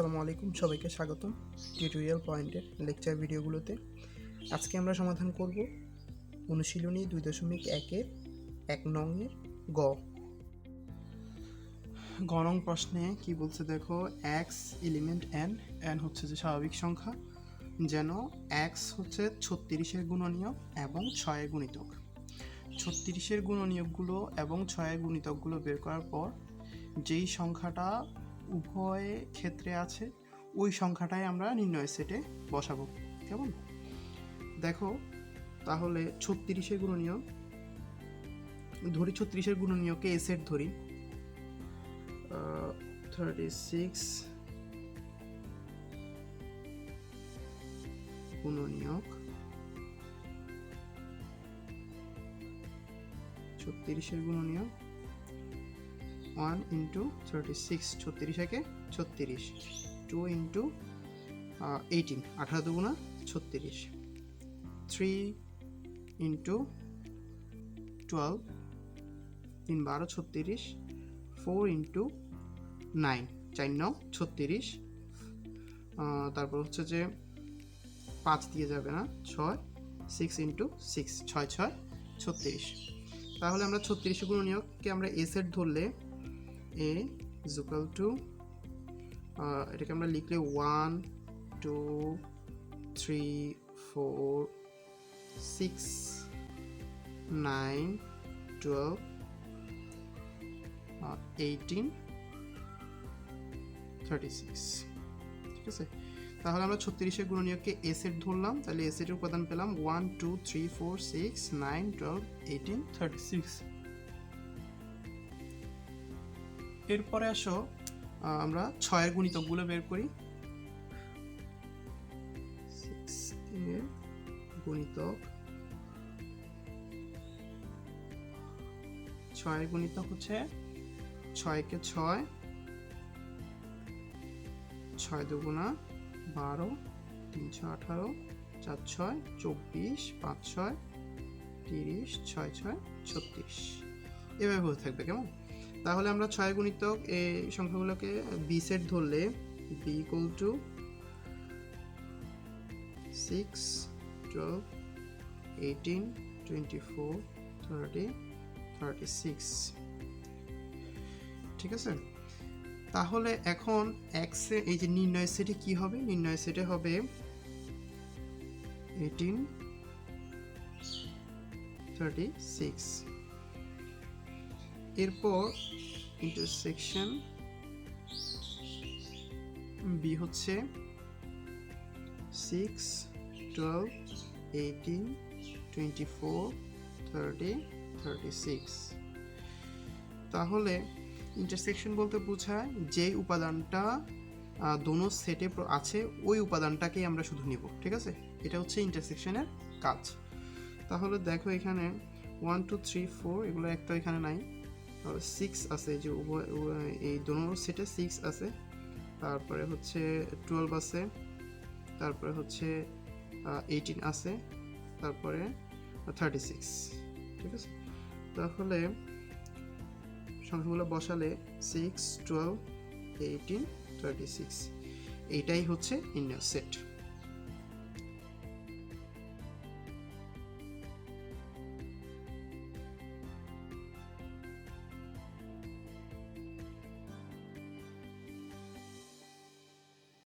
আসসালামু আলাইকুম, সবাইকে স্বাগতম টিউটোরিয়াল পয়েন্টের লেকচার ভিডিওগুলোতে আজকে আমরা সমাধান করব অনুশীলনী দুই দশমিক একের এক নংয়ের গ। গ নং প্রশ্নে কি বলছে দেখো এক্স এলিমেন্ট এন এন হচ্ছে যে স্বাভাবিক সংখ্যা, যেন এক্স হচ্ছে ছত্রিশের গুণনীয়ক এবং ছয়ের গুণিতক। ছত্রিশের গুণনীয়কগুলো এবং ছয়ের গুণিতকগুলো বের করার পর যেই সংখ্যাটা উভয় ক্ষেত্রে আছে, ওই সংখ্যাটাই আমরা নির্ণয় সেটে বসাবো। কেমন? দেখো, তাহলে ছত্রিশের গুণনীয় ধরি ছত্রিশের গুণনীয়কে এ সেট ধরি থার্টি সিক্স গুণনীয়ক ছত্রিশের গুণনীয়ক ওয়ান ইন্টু থার্টি সিক্স ছত্রিশ একে ছত্রিশ। টু ইন্টু এইটিন, আঠারো দুগুণা ছত্রিশ। থ্রি ইন্টু টুয়েলভ, তিন বারো ছত্রিশ। ফোর ইন্টু নাইন, চার নও ছত্রিশ। তারপর হচ্ছে যে পাঁচ দিয়ে যাবে না, ছয়, সিক্স ইন্টু সিক্স, ছয় ছয়, ছত্রিশ। তাহলে আমরা ছত্রিশ গুণনীয়ককে আমরা এ সেট ধরলে এ ইজ ইকুয়াল টু এটাকে আমরা লিখলে one two three four six nine twelve eighteen thirty six ঠিক আছে? তাহলে আমরা ছত্রিশের গুণনীয়ককে এ সেট ধরলাম, তাহলে এ সেটের উপাদান পেলাম one two three four six nine twelve eighteen thirty six এরপরে আসো আমরা ছয়ের গুণিতকগুলো বের করি। এর গুণিতক, ছয়ের গুণিতক হচ্ছে ছয়কে ছয় ছয় দুগুণা বারো তিনশো আঠারো, চার ছয় চব্বিশ, পাঁচ ছয় তিরিশ, ছয় ছয় ছত্রিশ। এভাবে হয়ে থাকবে, কেমন? তাহলে আমরা ছয় গুণিতক এই সংখ্যাগুলোকে বি সেট ধরলে B equal to six twelve eighteen twenty four thirty thirty six ঠিক আছে? তাহলে এখন এক্সে এই যে নির্ণয় সেটে কি হবে? নির্ণয় সেটে হবে এইটিন থার্টি সিক্স এরপর ইন্টারসেকশন বি হচ্ছে six twelve eighteen twenty four thirty thirty six তাহলে ইন্টারসেকশন বলতে বোঝায় যে উপাদানটা দোনো সেটে আছে, ওই উপাদানটাকেই আমরা শুধু নিব, ঠিক আছে? এটা হচ্ছে ইন্টারসেকশনের কাজ। তাহলে দেখো এখানে ওয়ান টু থ্রি ফোর এগুলো একটা এখানে নাই। সিক্স আছে যে এই দোনো সেটে সিক্স আছে। তারপরে হচ্ছে টুয়েলভ আছে। তারপরে হচ্ছে এইটিন আছে। তারপরে থার্টি সিক্স ঠিক আছে? তাহলে সংখ্যাগুলো বসালে six twelve eighteen thirty six এইটাই হচ্ছে ইন্ডিয়ার সেট